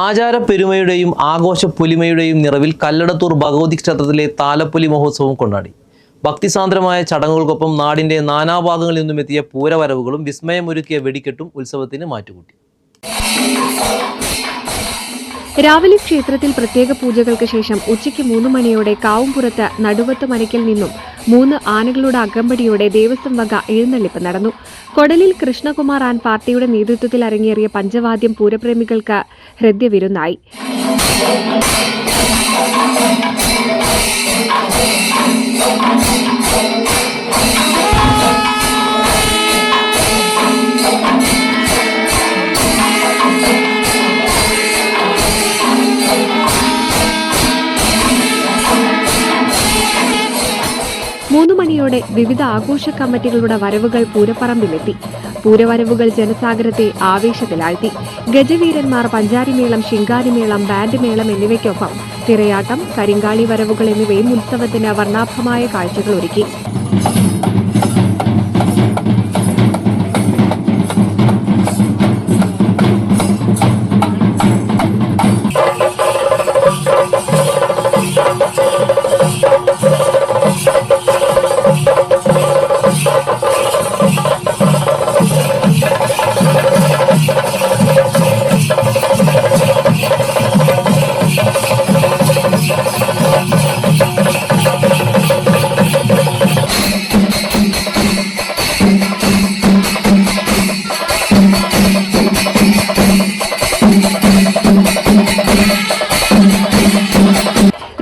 ആചാര പെരുമയുടെയും ആഘോഷ പുലിമയുടെയും നിറവിൽ കല്ലടത്തൂർ ഭഗവതി ക്ഷേത്രത്തിലെ താലപ്പൊലി മഹോത്സവം കൊണ്ടാടി. ഭക്തിസാന്ദ്രമായ ചടങ്ങുകൾക്കൊപ്പം നാടിന്റെ നാനാഭാഗങ്ങളിൽ നിന്നും എത്തിയ പൂരവരവുകളും വിസ്മയമൊരുക്കിയ വെടിക്കെട്ടും ഉത്സവത്തിന് മാറ്റുകൂട്ടി. രാവിലെ ക്ഷേത്രത്തിൽ പ്രത്യേക പൂജകൾക്ക് ശേഷം ഉച്ചയ്ക്ക് മൂന്ന് മണിയോടെ കാവുംപുറത്ത് നടുവത്ത് മനയ്ക്കൽ നിന്നും മൂന്ന് ആനകളുടെ അകമ്പടിയോടെ ദേവസ്വം വക എഴുന്നള്ളിപ്പ് നടന്നു. കൊടലിൽ കൃഷ്ണകുമാർ ആൻ പാർട്ടിയുടെ നേതൃത്വത്തിൽ അരങ്ങേറിയ പഞ്ചവാദ്യം പൂരപ്രേമികൾക്ക് ഹൃദ്യവിരുന്നായി. മൂന്ന് മണിയോടെ വിവിധ ആഘോഷ കമ്മിറ്റികളുടെ വരവുകൾ പൂരപ്പറമ്പിലെത്തി. പൂരവരവുകൾ ജനസാഗരത്തെ ആവേശത്തിലാഴ്ത്തി. ഗജവീരന്മാർ പഞ്ചാരിമേളം ശിങ്കാരിമേളം ബാൻഡ് മേളം എന്നിവയ്ക്കൊപ്പം തിരയാട്ടം കരിങ്കാളി വരവുകൾ എന്നിവയും ഉത്സവത്തിന് വർണാഭമായ കാഴ്ചകൾ ഒരുക്കി.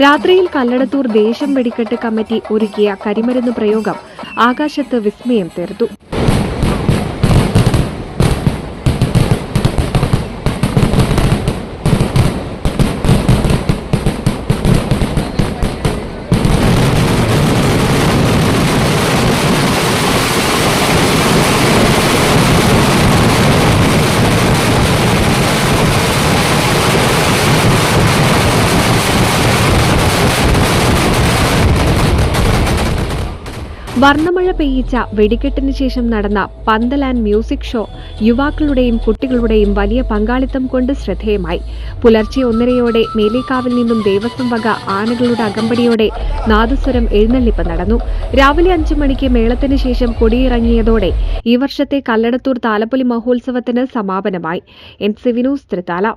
രാത്രിയിൽ കല്ലടത്തൂർ ദേശം വെടിക്കെട്ട് കമ്മിറ്റി ഒരുക്കിയ കരിമരുന്ന് പ്രയോഗം ആകാശത്ത് വിസ്മയം തീർത്തു വർണമഴ പെയ്യിച്ച വെടിക്കെട്ടിന് ശേഷം നടന്ന പന്തൽ ആൻഡ് മ്യൂസിക് ഷോ യുവാക്കളുടെയും കുട്ടികളുടെയും വലിയ പങ്കാളിത്തം കൊണ്ട് ശ്രദ്ധേയമായി. പുലർച്ചെ ഒന്നരയോടെ മേലേക്കാവിൽ നിന്നും ദേവസ്വം വക ആനകളുടെ അകമ്പടിയോടെ നാദസ്വരം എഴുന്നള്ളിപ്പ് നടന്നു. രാവിലെ അഞ്ചു മണിക്ക് മേളത്തിന് ശേഷം കൊടിയിറങ്ങിയതോടെ ഈ വർഷത്തെ കല്ലടത്തൂർ താലപ്പൊലി മഹോത്സവത്തിന് സമാപനമായി. N C Vinos Thrithala.